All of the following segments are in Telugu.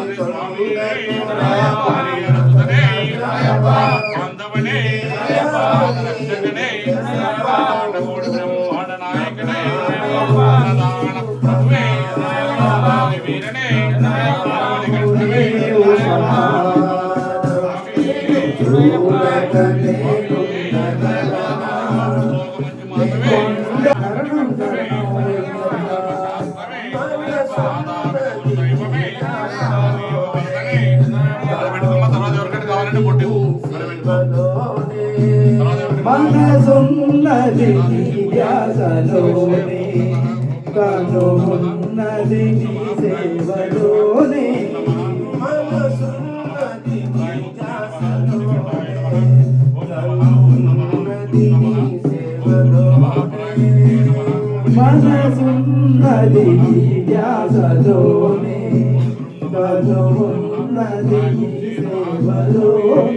మనసున్నది ధ్యాసలోనే కనున్నది నీ సేవలోనే. మనసున్నది ధ్యాసలోనే. మనసున్నది ధ్యాసలోనే కనున్నది సేవలోనే.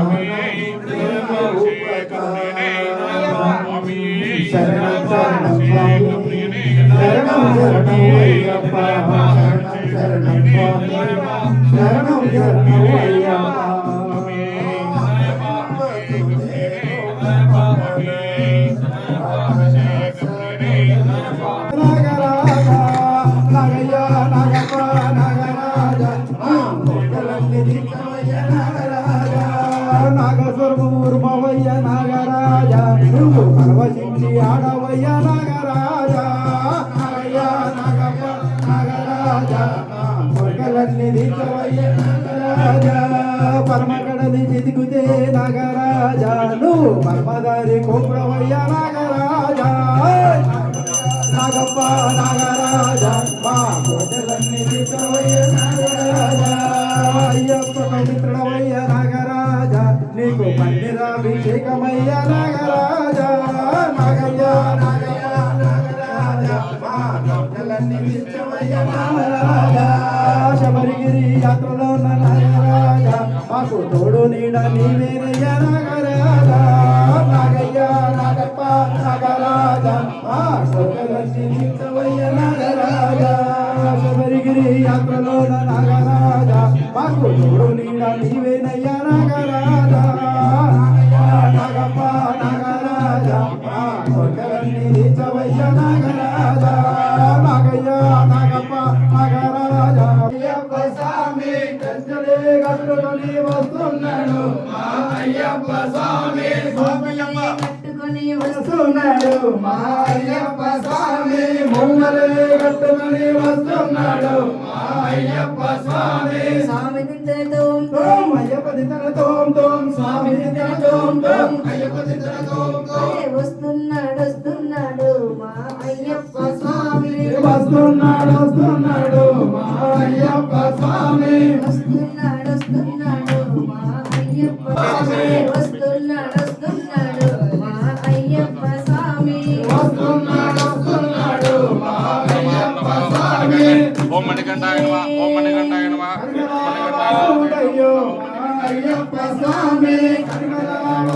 శరణం శరణం అయ్యప్ప నాగరాజ పరమకడలి చితికుతే నాగరాజ నువ్వు పరమదారి కోపురవయ్య నాగరాజ. నాగప్ప నాగరాజా మా కోటలన్నీ తీర్చవయ్య నాగరాజ. అయ్యప్ప పవిత్రుడవయ్య నాగరాజా నీకు పన్నీరాభిషేకమయ్య నాగరాజా. యాత్రలో ఉన్న నాగరాజ మాకు తోడు నీడ నీవేనయ్య నాగరాజ. నాగప్ప నాగరాజ మా కోటలన్నీ తీర్చవయ్య నాగరాజ. నాగయ్య నాగప్ప నాగరాజ. అయ్యప్ప స్వామి కంచెలే కట్టుకొని వస్తున్నాడు. మా అయ్యప్ప స్వామి స్వామియమ్మ కట్టుకొని వస్తున్నాడు. మా అయ్యప్ప స్వామి మొంగలే కట్టుకొని వస్తున్నాడు. మా అయ్యప్ప స్వామి. స్వామి దిద్దతో తోం. అయ్యప్ప దిద్దన తోం. స్వామి దిద్దన తోం. అయ్యప్ప దిద్దన తోం. తోం వస్తున్నాడు వస్తున్నాడు. మా అయ్యప్ప స్వామి. వస్తున్నాడు వస్తున్నాడు. మణికంఠాయ నమః ఓం మణికంఠాయ నమః వాసుడయ్యో మా అయ్యప్ప స్వామి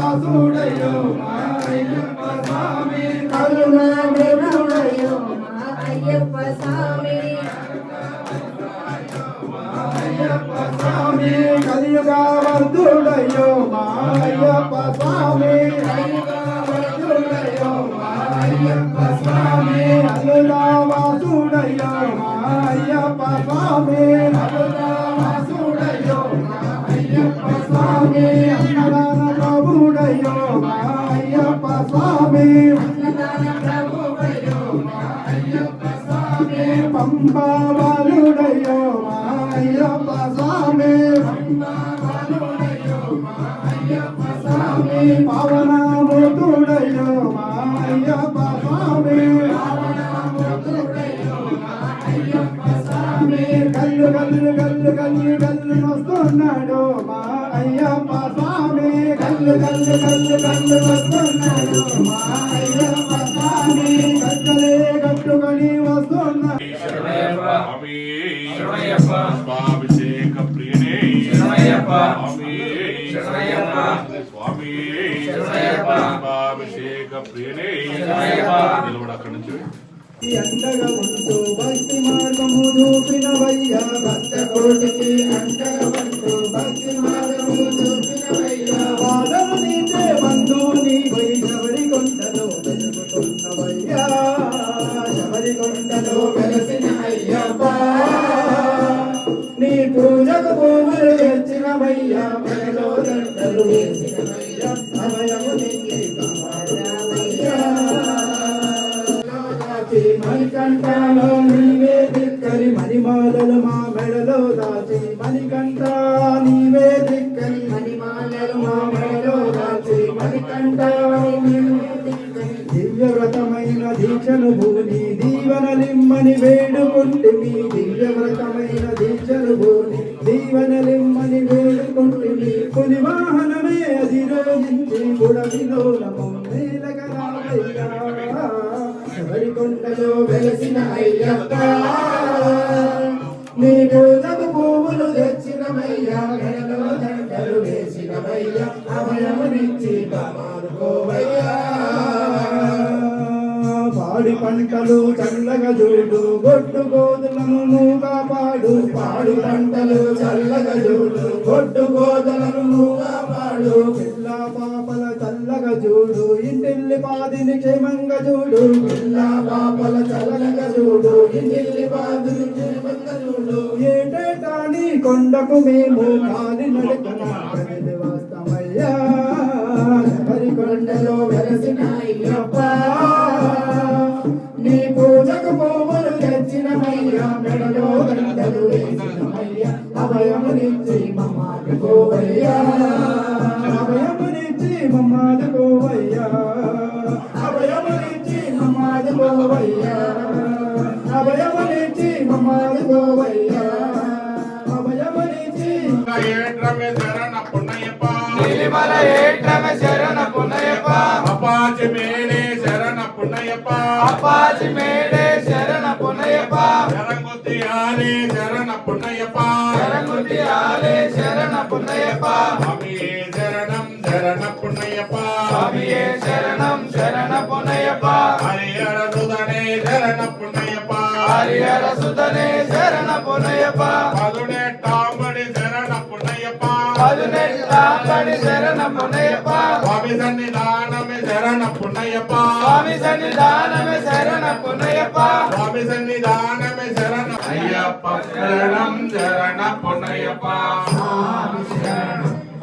వాసుడయ్యో మా అయ్యప్ప స్వామి కరుణా దేవుడయ్యో మా అయ్యప్ప స్వామి అయ్యప్ప స్వామి కలియుగ వర్ధుడయ్యో మా అయ్యప్ప స్వామి వర్ధుడయ్యో మా అయ్యప్ప గల్లు గల్లు గల్లు వస్తున్నాడు మా అయ్యప్ప స్వామి కట్టుకొని వస్తున్నాడు ప్రియనే స్వామి ప్రియనే అక్కడి నుంచి అండగా ఉంటూ భక్తి మార్గము చూపినవయ్యా భక్త కోటికి అండగా ఉంటూ భక్తి మార్గం మణికంఠలో నీవే దిక్కరి మణిమాలలు మా మెడలో దాచి. మణికంఠ నీవే దిక్కరి మణిమాలలు మా మెడలో దాచి. మణికంఠ దివ్యవ్రతమైన దీక్షను భూని దీవనలిమ్మని వేడుకుంటే మీ దివ్య వ్రతమైన దీక్షను భూని దీవనలిమ్మని వేడుకుంటే మీ వాహనమే అధిరోహించి బుడవిలో నమో అయ్యప్ప నీ పూజకు పువ్వులు తెచ్చినవయ్యా మెడలో దండలు అభయమునిచ్చి పాడి పంటలు చల్లగా చూడు గొడ్డు గోధులను నువ్వు కాపాడు పాడి పంటలు చల్లగా చూడు గొడ్డు గోధులను నువ్వు కాపాడు పిల్ల పాపల చల్లగా చూడు ఇంటిల్లి పాదిని క్షేమంగా చూడు పిల్ల పాపల చల్లగా చూడు ఇంటిల్లి పాదిని క్షేమంగా చూడు ఏటేటా నీ కొండకు మేము కాలి నడకన వస్తామయ్యా శబరి కొండలో వెలసిన అయ్యప్ప నీ పూజకు పువ్వులు తెచ్చినమయ్యా. మెడలో గంటలు వేసినమయ్యా. అభయమునిచ్చి మమ్మాదుకోవయ్యా అప్పాచి మేడే శరణ పునయప్ప శరంగుత్తి ఆలే శరణ పున్నయ్యప్ప శరణుతి ఆలే శరణ పునయప్ప స్వామియే శరణం శరణ పున్నయ్యప్ప స్వామియే శరణం శరణ పునయప్ప హరిహర సుధనే శరణ పున్నయ్యప్ప హరిహర సుధనే శరణ పునయప్ప పదునెట్టాంబడి శరణ పున్నయ్యప్ప పదునెట్టాంబడి శరణ పునయప్ప స్వామి సన్నిధానమే శరణ పున్నయ్యప్ప స్వామి సన్నిధానమే శరణ పునయప్ప స్వామి సన్నిధానమే శరణ అయ్యప్ప శరణం శరణ పున్నయ్యప్ప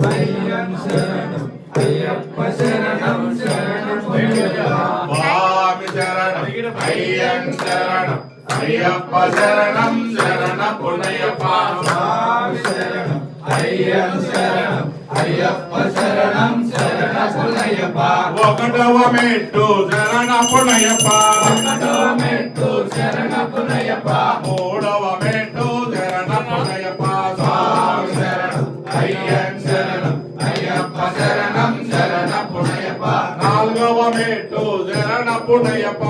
అయ్యం శరణం అయ్యప్ప శరణం శరణం పునయప్ప స్వామి శరణం అయ్యన్ శరణం అయ్యప్ప శరణం శరణ పున్నయ్యప్ప స్వామి శరణం అయ్యం శరణం అయ్యప్ప శరణం శరణ పునయప్ప. ఒకటవ మెట్టు శరణ పున్నయ్యప్ప ఒకటో మెట్టు శరణ పునయప్ప. మూడవ మెట్టు శరణ పున్నయ్యప్ప స్వామి శరణం అయ్యం శరణం అయ్యప్ప శరణం శరణ పునయప్ప. నాలుగవ మెట్టు శరణ పున్నయ్యప్ప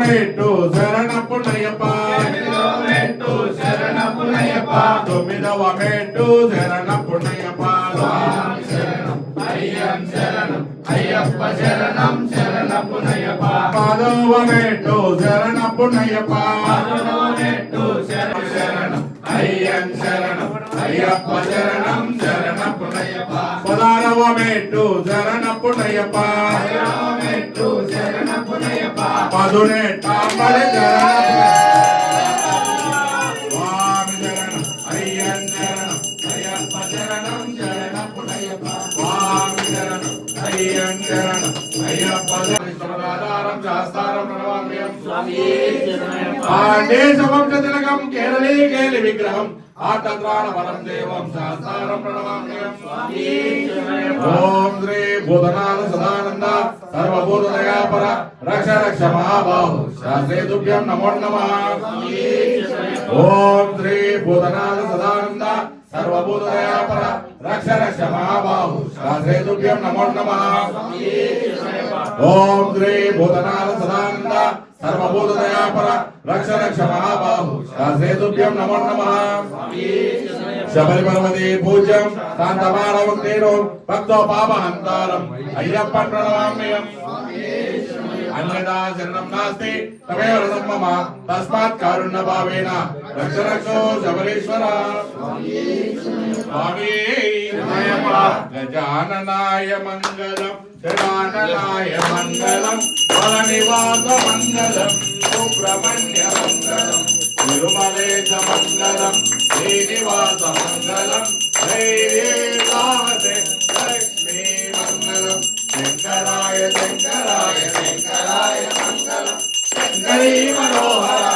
ఏడవ మెట్టు శరణ పున్నయ్యప్ప ఎనిమిదో మెట్టు శరణ పునయప్ప తొమ్మిదవ మెట్టు శరణ పున్నయ్యప్ప స్వామి శరణం అయ్యం శరణం అయ్యప్ప శరణం శరణ పునయప్ప పదవ మెట్టు శరణ పున్నయ్యప్ప పదవ మెట్టు శరణ అయ్యం శరణం అయ్యప్ప శరణం శరణ పునయప్ప పదారవ మెట్టు శరణ పున్నయ్యప్ప పదవ మెట్టు శరణ పునయప్ప పదునెట్టాంబడి శరణ స్వామి శరణం అయ్యన్ శరణం అయ్యప్ప స్వామి అయ్యన్ అయ్యప్ప పాండే శవం తిలకం కేరళీ కేలి విగ్రహం ఆటద్రాణ వరం దేవం శాస్త్రం ప్రణమామ్యం ఓం శ్రీ భూతనాథ సదానంద సర్వభూత దయాపర రక్ష రక్ష మహాబాహు శాస్త్రేతుభ్యం నమో నమ ఓం శ్రీ భూతనాథ సదానంద సర్వభూత దయాపర రక్ష రక్ష మహాబాహు శాస్త్రేతుభ్యం నమో నమ ఓం శ్రీ భూతనాథ సదానంద సర్వభూత దయాపర రక్ష రక్ష మహాబాహు. శాస్త్రే నమో నమః. శబరి పర్వతి పూజ్యం శాంతమానవక్తేనో భక్తో పాపహంతారం. అయ్యప్పన్ ప్రణమామ్యం అన్యదా శరణం నాస్తి. తమేవ రసం మమ. తస్మాత్ కారుణ్య భావేన. రక్ష రక్షో శబరీశ్వర. స్వామి గజాననాయ మంగళం. శరణాయ మంగళం. బలనివాస మంగళం. సుబ్రహ్మణ్య మంగళం. తిరుమలేశ మంగళం. శ్రీనివాస మంగళం. శ్రీరామతే లక్ష్మీ మంగళం. శంకరాయ శంకరాయ శంకరాయ మంగళం శంకరీ మనోహరాయ